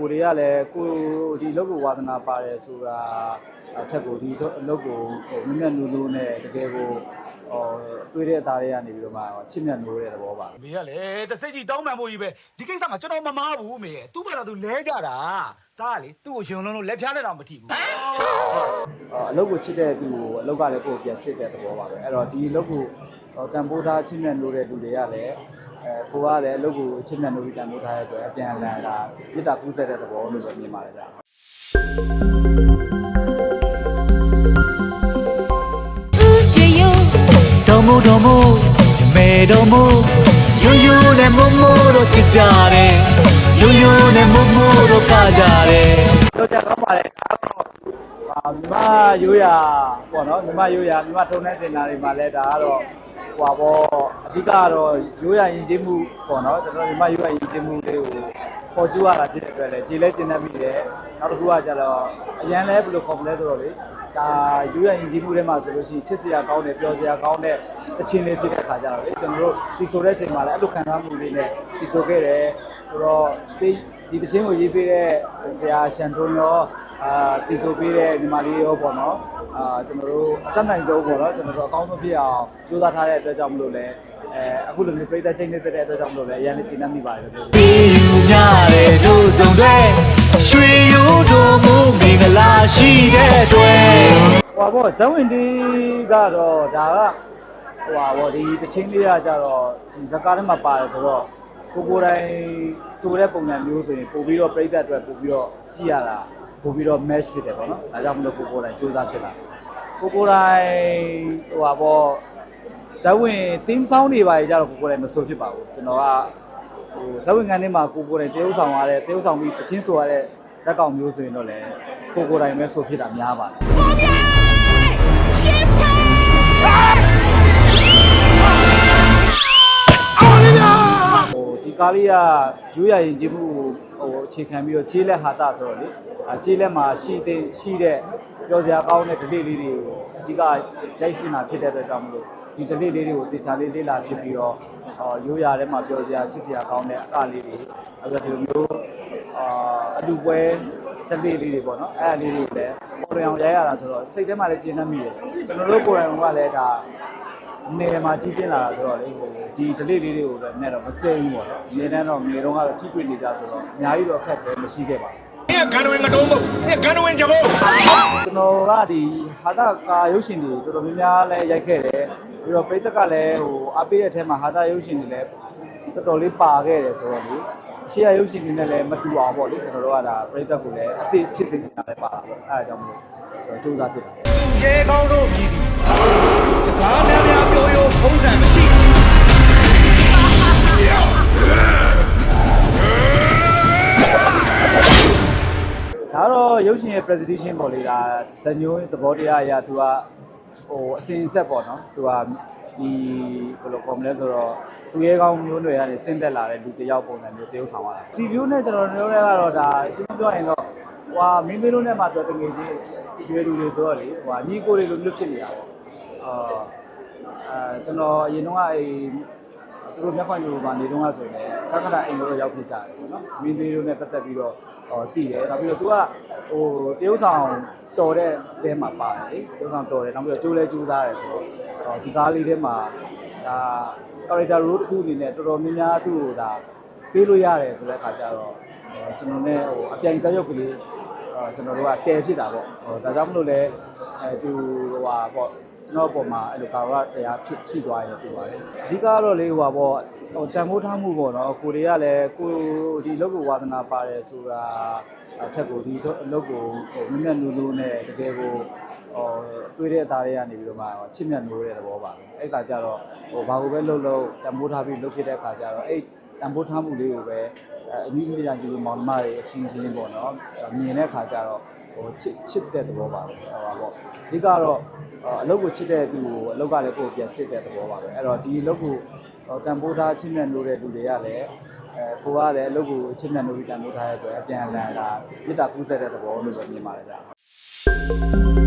ကိုတွေကလည်းကိုဒီအလုပ်ကိုဝါသနာပါတယ်ဆိုတာအထက်ကိုဒီအလုပ်ကိုဟိုမြတ်မြတ်နူးနူးနဲ့တကယ်ကိုဟိုတွေးတဲ့အသားတွေကနေပြီးတော့မှချစ်မြတ်နိုးတဲ့သဘောပါမေကလည်းတစိတ်ကြီးတောင်းပန်ဖို့ကြီးပဲဒီကိစ္စမှာကျွန်တော်မမားဘူးမေသူ့ဘာသာသူလဲကြတာဒါကလေသူ့ကိုရှင်လုံးလုံးလက်ဖြားနဲ့တော့မထိဘူးအော်အလုပ်ကိုချစ်တဲ့သူကိုအလုပ်ကလည်းကိုယ်ပြန်ချစ်တဲ့သဘောပါပဲအဲ့တော့ဒီအလုပ်ကိုဟိုတန်ဖိုးထားချစ်မြတ်နိုးတဲ့လူတွေကလည်း အဲကိုကလည်းအလုပ်ကိုချစ်မြတ်နိုးပြီးတန်ဖိုးထားရတဲ့အတွက်အပြန်အလှန်ကမေတ္တာကူးဆက်တဲ့သဘောလို့ပဲမြင်ပါတယ်ဗျာရွှေယုံတော်မို့တော်မို့မဲတော်မို့ရိုးရိုးနဲ့မို့မို့တို့ချစ်ကြတယ်ရိုးရိုးနဲ့မို့မို့တို့ကကြတယ်တော့ကြတော့ပါတယ်ဒါတော့ဟာမြမရိုးရာပေါ့နော်မြမရိုးရာမြမထုံတဲ့စင်တာတွေမှာလည်းဒါကတော့ ဟွာပေါ့အဓိကကတော့ရိုးရာယဉ်ကျေးမှုပေါ့နော်ကျွန်တော်မြမရိုးရာယဉ်ကျေးမှုလေးကိုပေါ်ကျူရတာဖြစ်တဲ့အတွက်လည်းခြေလဲကျင်တတ်မိတယ်နောက်တစ်ခုကကျတော့အရန်လဲဘယ်လိုခေါ်မလဲဆိုတော့လေဒါရိုးရာယဉ်ကျေးမှုတွေမှာဆိုလို့ရှိရင်ချစ်စရာကောင်းတယ်ပျော်စရာကောင်းတဲ့အချင်းလေးဖြစ်တဲ့ခါကျတော့လေကျွန်တော်တို့ဒီဆိုတဲ့ချိန်မှာလည်းအဲ့လိုခံစားမှုလေးနဲ့ဒီဆိုခဲ့တယ်ဆိုတော့ဒီဒီတခြင်းကိုရေးပေးတဲ့ဆရာရှန်ထုံးရော အာတီဆိုပေးတဲ့ညီမလေးရောပေါ့နော်အာကျွန်တော်တို့အတက်နိုင်ဆုံးပေါ့နော်ကျွန်တော်တို့အကောင်းဆုံးဖြစ်အောင်ကြိုးစားထားတဲ့အတွက်ကြောင့်မလို့လဲအဲအခုလိုမျိုးပြိသက်ချိန်နေတဲ့အတွက်ကြောင့်မလို့လဲအရင်ကကျင်းနေမိပါတယ်လို့ပြောချင်တယ်ပြီးယူကြတယ်တို့စုံတွေရွှေရိုးတို့မို့မင်္ဂလာရှိတဲ့အတွက်ဟိုပါဘောဇဝင်တီကတော့ဒါကဟိုပါဘောဒီတချင်းလေးကကြတော့ဒီဇကားထဲမှာပါတယ်ဆိုတော့ကိုကိုယ်တိုင်ဆိုတဲ့ပုံစံမျိုးဆိုရင်ပို့ပြီးတော့ပြိသက်အတွက်ပို့ပြီးတော့ကြည့်ရတာ ပို့ပြီးတော့ match ဖြစ်တယ်ပေါ့နော်ဒါကြောင့်မလို့ကိုကိုယ်တိုင်စူးစမ်းဖြစ်လာကိုကိုယ်တိုင်ဟိုပါဘောဇဝင် team song တွေပါကြတော့ကိုကိုယ်တိုင်မဆိုဖြစ်ပါဘူးကျွန်တော်ကဟိုဇဝင်ကန်ထဲမှာကိုကိုယ်တိုင်တရုပ်ဆောင်ရတဲ့တရုပ်ဆောင်ပြီးတချင်းဆိုရတဲ့ဇက်ကောင်မျိုးဆိုရင်တော့လေကိုကိုယ်တိုင်ပဲဆိုဖြစ်တာများပါတယ်ရှင်းဖာဟိုဒီကားလေးကရိုးရရင်ကျင်းမှုကို ဟိုအခြေခံပြီးတော့ခြေလက်ဟာတာဆိုတော့လေအခြေလက်မှာရှိတဲ့ရှိတဲ့ပြောစရာကောင်းတဲ့ဒလေးလေးတွေကိုအဓိကရိုက်စင်တာဖြစ်တဲ့အတွက်ကြောင့်မလို့ဒီဒလေးလေးတွေကိုတေချာလေးလေးလာဖြစ်ပြီးတော့ဟောရိုးရထဲမှာပြောစရာချစ်စရာကောင်းတဲ့အကလေးတွေအဲ့ဒါဒီလိုမျိုးအာအလူပွဲဒလေးလေးတွေပေါ့နော်အဲ့အလေးတွေကိုလည်းပေါ်ရအောင်ရိုက်ရတာဆိုတော့စိတ်ထဲမှာလည်းကျဉ်းနှံ့မိတယ်ကျွန်တော်တို့ကိုယ်တိုင်ကလည်းဒါ နယ်မှာကြီးပြင်းလာတာဆိုတော့လေဟိုဒီ delay လေးတွေကိုလည်းနဲ့တော့မဆဲဘူးပေါ့နော်နေတန်းတော့ငယ်တော့ကတော့ထိတွေ့နေကြဆိုတော့အများကြီးတော့အခက်ပဲမရှိခဲ့ပါဘူး။အဲ့ကန်ဝင်မတုံးဘူး။အဲ့ကန်ဝင်ကြဖို့ကျွန်တော်ကဒီဟာတာကာရုပ်ရှင်တွေတော်တော်များများလဲရိုက်ခဲ့တယ်။ပြီးတော့ပိတ်သက်ကလည်းဟိုအပိရဲ့အထက်မှာဟာတာရုပ်ရှင်တွေလည်းတော်တော်လေးပါခဲ့တယ်ဆိုတော့လေရှေ့ရရုပ်ရှင်တွေနဲ့လည်းမတူအောင်ပေါ့လေကျွန်တော်တို့ကဒါပရိသတ်ကိုလည်းအတိဖြစ်စေချင်တာလည်းပါတာပေါ့။အဲ့ဒါကြောင့်မို့ကျွန်တော်စူးစမ်းဖြစ်တာ။ရေကောင်းတို့ပြည်သူ စကားများများပြောရိုးဖုံးစံမရှိဒါတော့ရုပ်ရှင်ရဲ့ presentation ပေါ့လေဒါဇညိုးသဘောတရားအရာသူကဟိုအစင်ဆက်ပေါ့နော်သူကဒီဘယ်လိုခေါ်မလဲဆိုတော့သူရဲကောင်းမျိုးနွယ်ကနေဆင်းသက်လာတဲ့လူတစ်ယောက်ပုံစံမျိုးတရုပ်ဆောင်ရတာစီဗီယိုနဲ့ကျွန်တော်တို့လည်းကတော့ဒါအရှင်းပြောရင်တော့ဟွာမင်းသေးလို့နဲ့မှဆိုတငယ်ချင်းရွယ်လူတွေဆိုတော့လေဟွာညီကိုတွေလိုမျိုးဖြစ်နေတာပေါ့ အာအဲကျွန်တော်အရင်တော့အဲသူတို့မျက်ခွန်ယူပါနေတော့ဆိုရင်လည်းခက်ခက်အိမ်လို့ရောက်ဖြစ်ကြတယ်ပေါ့နော်မင်းသေးလို့နဲ့ပတ်သက်ပြီးတော့ဟောတည်တယ်နောက်ပြီးတော့ तू ကဟိုတရုပ်ဆောင်တော်တဲ့တဲမှာပါတယ်လေတရုပ်ဆောင်တော်တယ်နောက်ပြီးတော့ကျိုးလဲကျိုးစားတယ်ဆိုတော့ဟောဒီကားလေးထဲမှာဒါ character role တစ်ခုအနေနဲ့တော်တော်များများသူ့ကိုဒါပေးလို့ရတယ်ဆိုတဲ့အခါကျတော့ဟောကျွန်တော်နဲ့ဟိုအပြိုင်ဇက်ရုပ်ကလေးဟောကျွန်တော်တို့ကတဲဖြစ်တာပေါ့ဟောဒါကြောင့်မလို့လဲအဲသူဟိုဟာပေါ့ ကျွန်တော်အပေါ်မှာအဲ့လိုကာရတရားဖြစ်ရှိသွားရင်ပြပါတယ်အဓိကတော့လေဟိုဟာပေါ့ဟိုတန်ဖိုးထားမှုပေါ့နော်ကိုတွေကလည်းကိုဒီလောက်ကဝါသနာပါတယ်ဆိုတာအထက်ကိုဒီအလုပ်ကိုဟိုမြတ်မြတ်နူးနူးနဲ့တကယ်ကိုဟိုတွေးတဲ့အသားတွေကနေပြီးတော့မှချစ်မြတ်နိုးတဲ့သဘောပါပဲအဲ့ခါကျတော့ဟိုဘာကိုပဲလှုပ်လှုပ်တန်ဖိုးထားပြီးလှုပ်ဖြစ်တဲ့ခါကျတော့အဲ့တန်ဖိုးထားမှုလေးကိုပဲအမိမိညာကြီးမောင်နှမတွေအချင်းချင်းပေါ့နော်မြင်တဲ့ခါကျတော့ဟိုချစ်ချစ်တဲ့သဘောပါပဲဟိုပါပေါ့အဓိကတော့ အလုပ်ကိုချစ်တဲ့သူကိုအလုပ်ကလည်းကိုယ်ပြန်ချစ်တဲ့သဘောပါပဲအဲ့တော့ဒီအလုပ်ကိုတန်ဖိုးထားချစ်မြတ်နိုးတဲ့လူတွေကလည်းအဲကိုကလည်းအလုပ်ကိုချစ်မြတ်နိုးပြီးတန်ဖိုးထားရတဲ့အတွက်အပြန်အလှန်ကမေတ္တာကူးဆက်တဲ့သဘောလို့ပဲမြင်ပါတယ်ဗျာ